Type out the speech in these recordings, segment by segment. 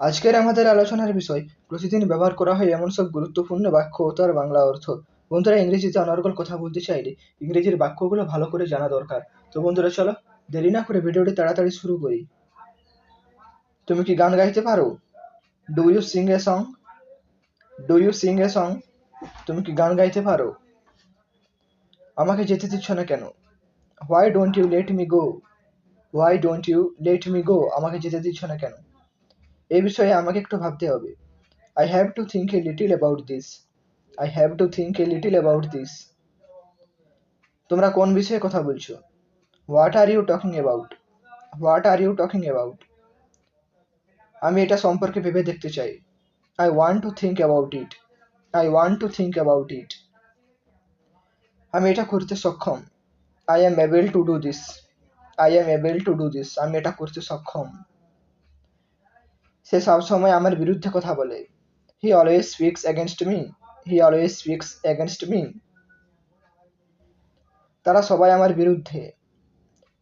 আজকের আমাদের আলোচনার বিষয়, প্রতিদিন ব্যবহার করা হয় এমন সব গুরুত্বপূর্ণ বাক্য ও তার বাংলা অর্থ। বন্ধুরা, ইংরেজিতে অনর্গল কথা বলতে চাইলে ইংরেজির বাক্যগুলো ভালো করে জানা দরকার। তো বন্ধুরা, চলো দেরি না করে ভিডিওটি তাড়াতাড়ি শুরু করি। তুমি কি গান গাইতে পারো? Do you sing a song do you sing a song তুমি কি গান গাইতে পারো? আমাকে যেতে দিচ্ছ না কেন? Why don't you let me go why don't you let me go আমাকে যেতে দিচ্ছ না কেন? এই বিষয়ে আমাকে একটু ভাবতে হবে। I have to think a little about this I have to think a little about this তোমরা কোন বিষয়ে কথা বলছো? What are you talking about what are you talking about আমি এটা সম্পর্কে ভেবে দেখতে চাই। I want to think about it I want to think about it আমি এটা করতে সক্ষম। I am able to do this I am able to do this আমি এটা করতে সক্ষম। সে সবসময় আমার বিরুদ্ধে কথা বলে। He always speaks against me he always speaks against me তারা সবাই আমার বিরুদ্ধে।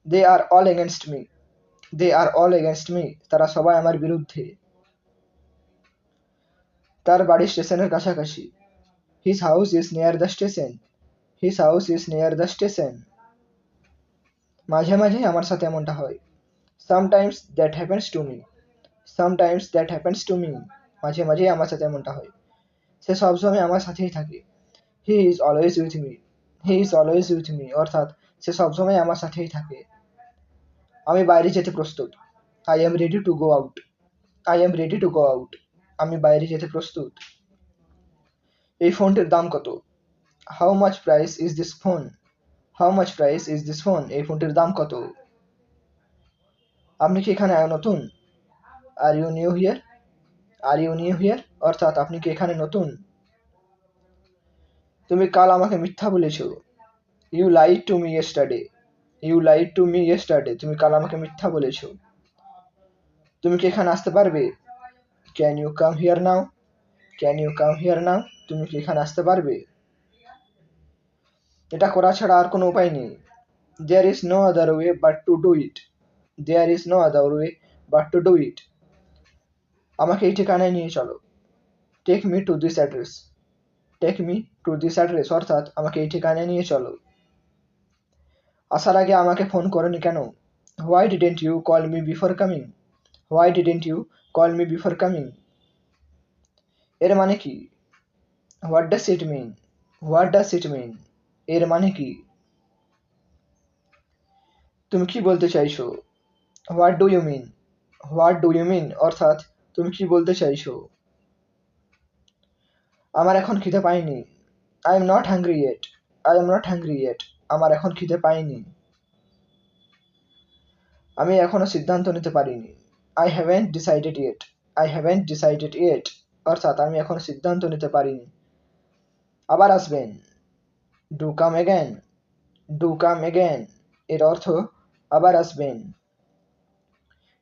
They are all against me they are all against me তারা সবাই আমার বিরুদ্ধে। তার বাড়ি স্টেশনের কাছাকাছি। His house is near the station his house is near the station মাঝে মাঝে আমার সাথে এমনটা হয়। Sometimes that happens to me sometimes that happens to me মাঝে মাঝেই আমার সাথে এমনটা হয়। সে সবসময় আমার সাথেই থাকে। He is always with me he is always with me অর্থাৎ সে সবসময় আমার সাথেই থাকে। আমি বাইরে যেতে প্রস্তুত। I am ready to go out I am ready to go out আমি বাইরে যেতে প্রস্তুত। এই ফোনটির দাম কত? How much price is this phone how much price is this phone এই ফোনটির দাম কত? আপনি কি এখানে নতুন? Are you new here are you new here অর্থাৎ আপনি কি এখানে নতুন? তুমি কাল আমাকে মিথ্যা বলেছ। You lied to me yesterday you lied to me yesterday তুমি কাল আমাকে মিথ্যা বলেছ। তুমি কি এখানে আসতে পারবে? Can you come here now can you come here now তুমি কি এখানে আসতে পারবে? এটা করা ছাড়া আর কোনো উপায় নেই। There is no other way but to do it there is no other way but to do it আমাকে এই ঠিকানায় নিয়ে চলো। Take me to this address take me to this address অর্থাৎ আমাকে এই ঠিকানায় নিয়ে চলো। আসার আগে আমাকে ফোন করনি কেন? Why didn't you call me before coming why didn't you call me before coming এর মানে কি? What does it mean what does it mean এর মানে কি? তুমি কি বলতে চাইছো? What do you mean what do you mean অর্থাৎ তুমি কি বলতে চাইছো? আমার এখন খিদে পাইনি। I am not hungry yet I am not hungry yet আমার এখন খিদে পাইনি। আমি এখনও সিদ্ধান্ত নিতে পারিনি। I haven't decided yet I haven't decided yet অর্থাৎ আমি এখনও সিদ্ধান্ত নিতে পারিনি। আবার আসবেন। Do come again do come again এর অর্থ আবার আসবেন।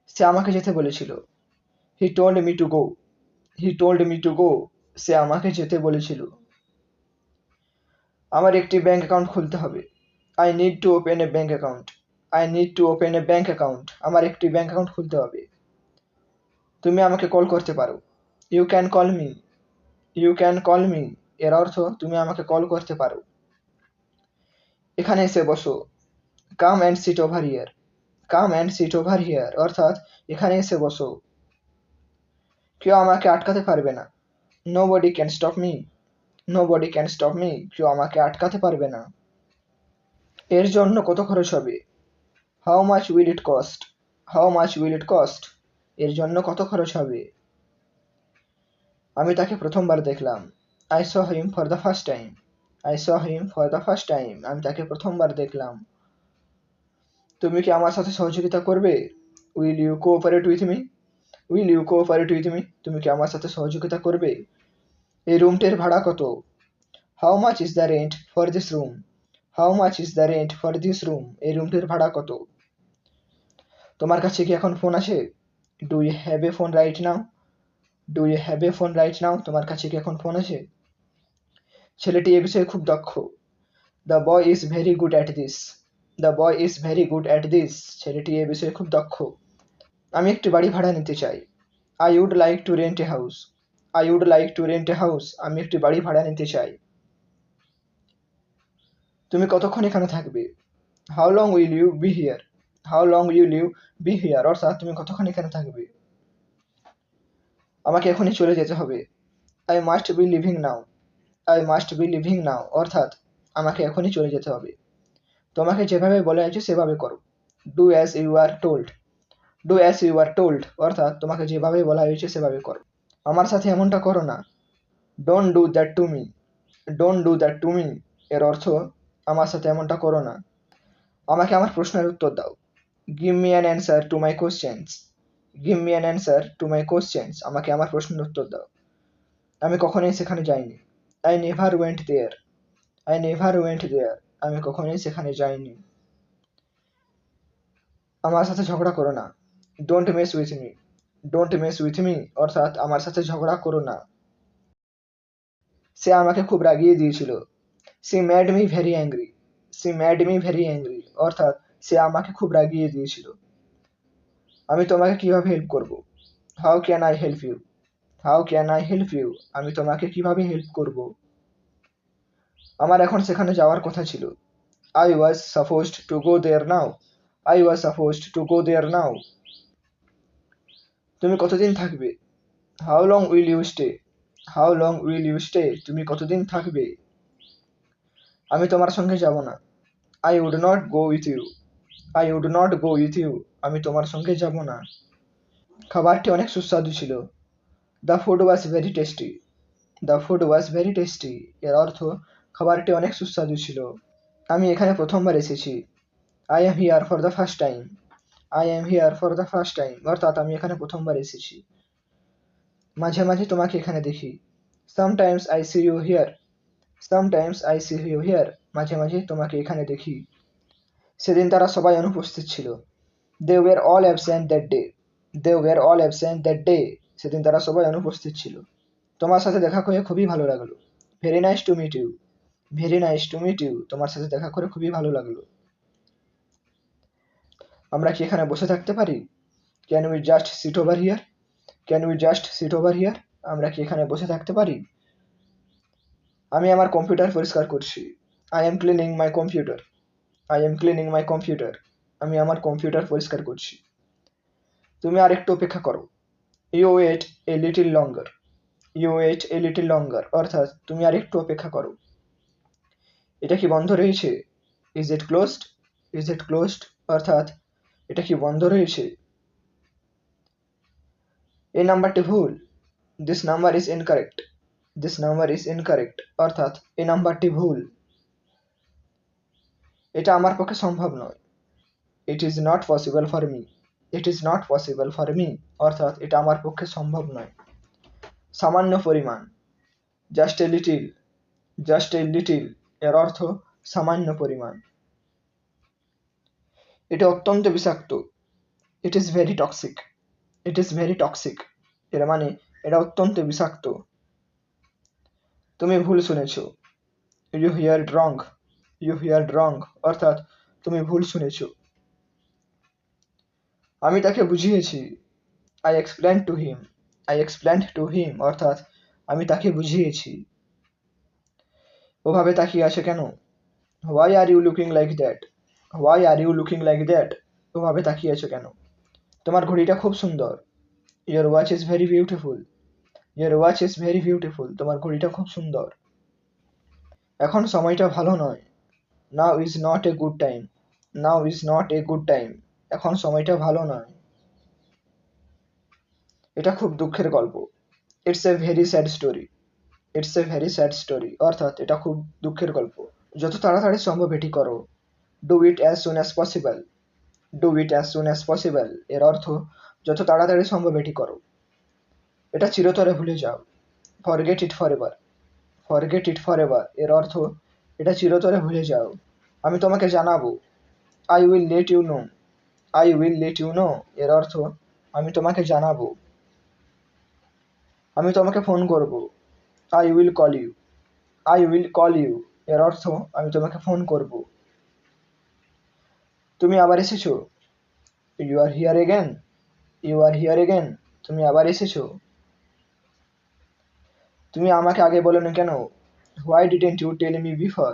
সে আমাকে যেতে বলেছিল। He told me to go he told me to go সে আমাকে যেতে বলেছিল। আমার একটি ব্যাঙ্ক অ্যাকাউন্ট খুলতে হবে। I need to open a bank account I need to open a bank account আমার একটি ব্যাঙ্ক অ্যাকাউন্ট খুলতে হবে। তুমি আমাকে কল করতে পারো। You can call me you can call me এর অর্থ তুমি আমাকে কল করতে পারো। এখানে এসে বসো। Come and sit over here come and sit over here অর্থাৎ এখানে এসে বসো। কেউ আমাকে আটকাতে পারবে না। Nobody can stop me nobody can stop me কেউ আমাকে আটকাতে পারবে না। এর জন্য কত খরচ হবে? How much will it cost how much will it cost এর জন্য কত খরচ হবে? আমি তাকে প্রথমবার দেখলাম। I saw him for the first time I saw him for the first time আমি তাকে প্রথমবার দেখলাম। তুমি কি আমার সাথে সহযোগিতা করবে? Will you cooperate with me will you cooperate with me তুমি কি আমার সাথে সহযোগিতা করবে? এই রুমটির ভাড়া কত? How much is the rent for this room how much is the rent for this room এই রুমটির ভাড়া কত? তোমার কাছে কি এখন ফোন আছে? Do you have a phone right now do you have a phone right now তোমার কাছে কি এখন ফোন আছে? ছেলেটি এ বিষয়ে খুব দক্ষ। The boy is very good at this the boy is very good at this ছেলেটি এ বিষয়ে খুব দক্ষ। আমি একটি বাড়ি ভাড়া নিতে চাই। I would like to rent a house I would like to rent a house আমি একটি বাড়ি ভাড়া নিতে চাই। তুমি কতক্ষণ এখানে থাকবে? How long will you be here how long you be here অর্থাৎ তুমি কতক্ষণ এখানে থাকবে? আমাকে এখনই চলে যেতে হবে। I must be leaving now I must be leaving now অর্থাৎ আমাকে এখনই চলে যেতে হবে। তোমাকে যেভাবে বলা হয়েছে সেভাবে করো। Do as you are told do as you are told অর্থাৎ তোমাকে যেভাবে বলা হয়েছে সেভাবে করো। আমার সাথে এমনটা করো না। Don't do that to me don't do that to me এর অর্থ, আমার সাথে এমনটা করো না। আমাকে আমার প্রশ্নের উত্তর দাও। Give me an answer to my questions give me an answer to my questions আমাকে আমার প্রশ্নের উত্তর দাও। আমি কখনোই সেখানে যাইনি। I never went there I never went there আমি কখনোই সেখানে যাইনি। আমার সাথে ঝগড়া করো না। Don't mess with me don't mess with me অর্থাৎ আমার সাথে ঝগড়া করো না। সে আমাকে খুব রাগিয়ে দিয়েছিল। She made me very angry she made me very angry অর্থাৎ সে আমাকে খুব রাগিয়ে দিয়েছিল। আমি তোমাকে কীভাবে হেল্প করব? How can I help you how can I help you আমি তোমাকে কীভাবে হেল্প করব? আমার এখন সেখানে যাওয়ার কথা ছিল। I was supposed to go there now I was supposed to go there now তুমি কতদিন থাকবে? How long will you stay how long will you stay তুমি কতদিন থাকবে? আমি তোমার সঙ্গে যাব না। I would not go with you I would not go with you আমি তোমার সঙ্গে যাব না। খাবারটি অনেক সুস্বাদু ছিল। The food was very tasty the food was very tasty এর অর্থ, খাবারটি অনেক সুস্বাদু ছিল। আমি এখানে প্রথমবার এসেছি। I am here for the first time I am here for the first time অর্থাৎ আমি এখানে প্রথমবার এসেছি। মাঝে মাঝে তোমাকে এখানে দেখি। Sometimes I see you here sometimes I see you here মাঝে মাঝে তোমাকে এখানে দেখি। সেদিন তারা সবাই অনুপস্থিত ছিল। They were all absent that day they were all absent that day সেদিন তারা সবাই অনুপস্থিত ছিল। তোমার সাথে দেখা করে খুবই ভালো লাগল। Very nice to meet you very nice to meet you তোমার সাথে দেখা করে খুবই ভালো লাগল। আমরা কি এখানে বসে থাকতে পারি? Can we just sit over here can we just sit over here আমরা কি এখানে বসে থাকতে পারি? আমি আমার কম্পিউটার পরিষ্কার করছি। I am cleaning my computer I am cleaning my computer আমি আমার কম্পিউটার পরিষ্কার করছি। তুমি আর একটু অপেক্ষা করো। You wait a little longer you wait a little longer অর্থাৎ তুমি আর একটু অপেক্ষা করো। এটা কি বন্ধ রয়েছে? Is it closed is it closed অর্থাৎ এটা কি বন্ধ রয়েছে? এই নাম্বারটি ভুল। This number is incorrect this number is incorrect অর্থাৎ এই নাম্বারটি ভুল। এটা আমার পক্ষে সম্ভব নয়। It is not possible for me it is not possible for me অর্থাৎ এটা আমার পক্ষে সম্ভব নয়। সামান্য পরিমাণ। Just a little just a little এর অর্থ সামান্য পরিমাণ। এটা অত্যন্ত বিষাক্ত। It is very toxic it is very toxic এর মানে এটা অত্যন্ত বিষাক্ত। তুমি ভুল শুনেছ। You hear wrong you hear wrong অর্থাৎ তুমি ভুল শুনেছ। আমি তাকে বুঝিয়েছি। I explain to him I explain to him অর্থাৎ আমি তাকে বুঝিয়েছি। ওভাবে তাকিয়ে আছে কেন? Why are you looking like that why are you looking like that ওভাবে তাকিয়ে আছো কেন? তোমার ঘড়িটা খুব সুন্দর। Your watch is very beautiful your watch is very beautiful তোমার ঘড়িটা খুব সুন্দর। এখন সময়টা ভালো নয়। Now is not a good time now is not a good time এখন সময়টা ভালো নয়। এটা খুব দুঃখের গল্প। It's a very sad story it's a very sad story অর্থাৎ এটা খুব দুঃখের গল্প। যত তাড়াতাড়ি সম্ভব এটি করো। Do it as soon as possible do it as soon as possible এর অর্থ, যত তাড়াতাড়ি সম্ভব এটি করো। এটা চিরতরে ভুলে যাও। Forget it forever forget it forever এর অর্থ, এটা চিরতরে ভুলে যাও। আমি তোমাকে জানাব। I will let you know I will let you know এর অর্থ, আমি তোমাকে জানাব। আমি তোমাকে ফোন করব। I will call you I will call you এর অর্থ, আমি তোমাকে ফোন করব। তুমি আবার এসেছ। You are here again you are here again তুমি আবার এসেছ। তুমি আমাকে আগে বলোনি কেন? Why didn't you tell me before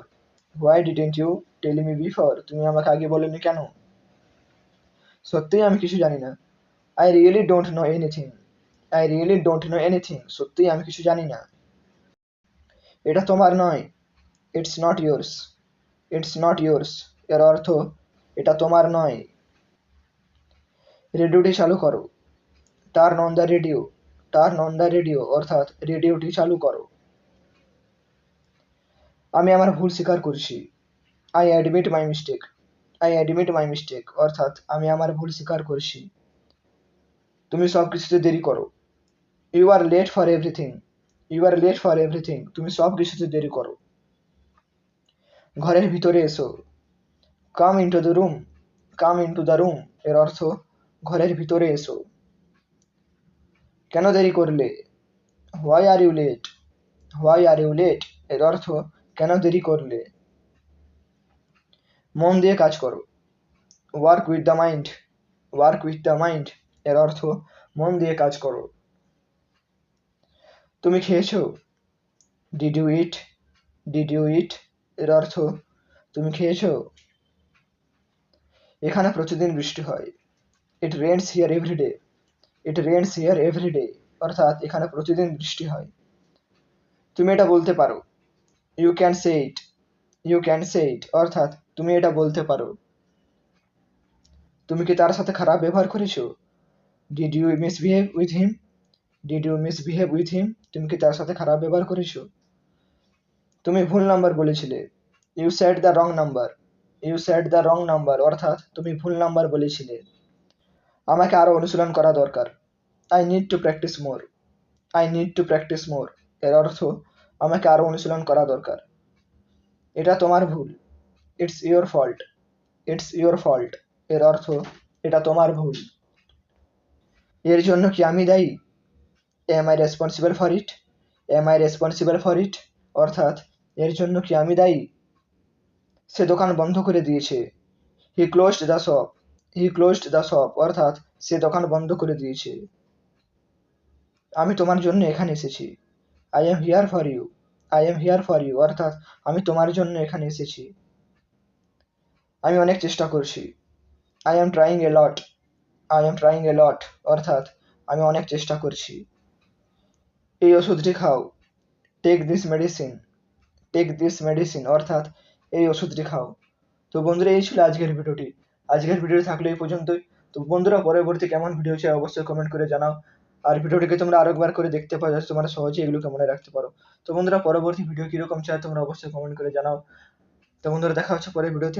why didn't you tell me before তুমি আমাকে আগে বলোনি কেন? সত্যিই আমি কিছু জানি না। I really don't know anything I really don't know anything সত্যিই আমি কিছু জানি না। এটা তোমার নয়। It's not yours it's not yours এর অর্থ এটা তোমার নয়। রেডিওটি চালু করো। Turn on the radio turn on the radio, অর্থাৎ রেডিওটি চালু করো। আমি আমার ভুল স্বীকার করছি। I admit my mistake I admit my mistake অর্থাৎ আমি আমার ভুল স্বীকার করছি। তুমি সব কিছুতে দেরি করো। You are late for everything you are late for everything তুমি সব কিছুতে দেরি করো। ঘরের ভিতরে এসো। Come into the room come into the room এর অর্থ ঘরের ভিতরে এসো। কেন দেরি করলে? Why are you late why are you late এর অর্থ কেন দেরি করলে? মন দিয়ে কাজ করো। Work with the mind work with the mind এর অর্থ মন দিয়ে কাজ করো। তুমি খেয়েছো? Did you eat did you eat এর অর্থ তুমি খেয়েছো? এখানে প্রতিদিন বৃষ্টি হয়। It rains here everyday it rains here everyday অর্থাৎ এখানে প্রতিদিন বৃষ্টি হয়। তুমি এটা বলতে পারো। You can say it you can say it অর্থাৎ তুমি এটা বলতে পারো। তুমি কি তার সাথে খারাপ ব্যবহার করেছ? Did you misbehave with him did you misbehave with him তুমি কি তার সাথে খারাপ ব্যবহার করেছ? তুমি ভুল নাম্বার বলেছিলে। You set the wrong number you set the wrong number অর্থাৎ তুমি ভুল নাম্বার বলেছিলে। আমাকে আরও অনুশীলন করা দরকার। I need to practise more I need to practise more এর অর্থ, আমাকে আরও অনুশীলন করা দরকার। এটা তোমার ভুল। It's your fault it's your fault এর অর্থ, এটা তোমার ভুল। এর জন্য কি আমি দায়ী? Am I responsible for it am I responsible for it অর্থাৎ, এর জন্য কি আমি দায়ী? সে দোকান বন্ধ করে দিয়েছে। He closed the shop he closed the shop অর্থাৎ সে দোকান বন্ধ করে দিয়েছে। আমি তোমার জন্য এখানে এসেছি। I am here for you I am here for you অর্থাৎ আমি তোমার জন্য এখানে এসেছি। আমি অনেক চেষ্টা করছি। I am trying a lot I am trying a lot অর্থাৎ আমি অনেক চেষ্টা করছি। এই ওষুধটি খাও। Take this medicine take this medicine অর্থাৎ এই ওষুধটি খাও। তো বন্ধুরা, এই ছিল আজকের ভিডিওটি। আজকের ভিডিও থাকলে এই পর্যন্তই। তো বন্ধুরা, পরবর্তী কেমন ভিডিও চাই অবশ্যই কমেন্ট করে জানাও। আর ভিডিওটিকে তোমরা আরেকবার করে দেখতে পারো যাতে তোমরা সহজেই এগুলোকে মনে রাখতে পারো। তো বন্ধুরা, পরবর্তী ভিডিও কীরকম চাই তোমরা অবশ্যই কমেন্ট করে জানাও। তো বন্ধুরা, দেখা হচ্ছে পরের ভিডিওতে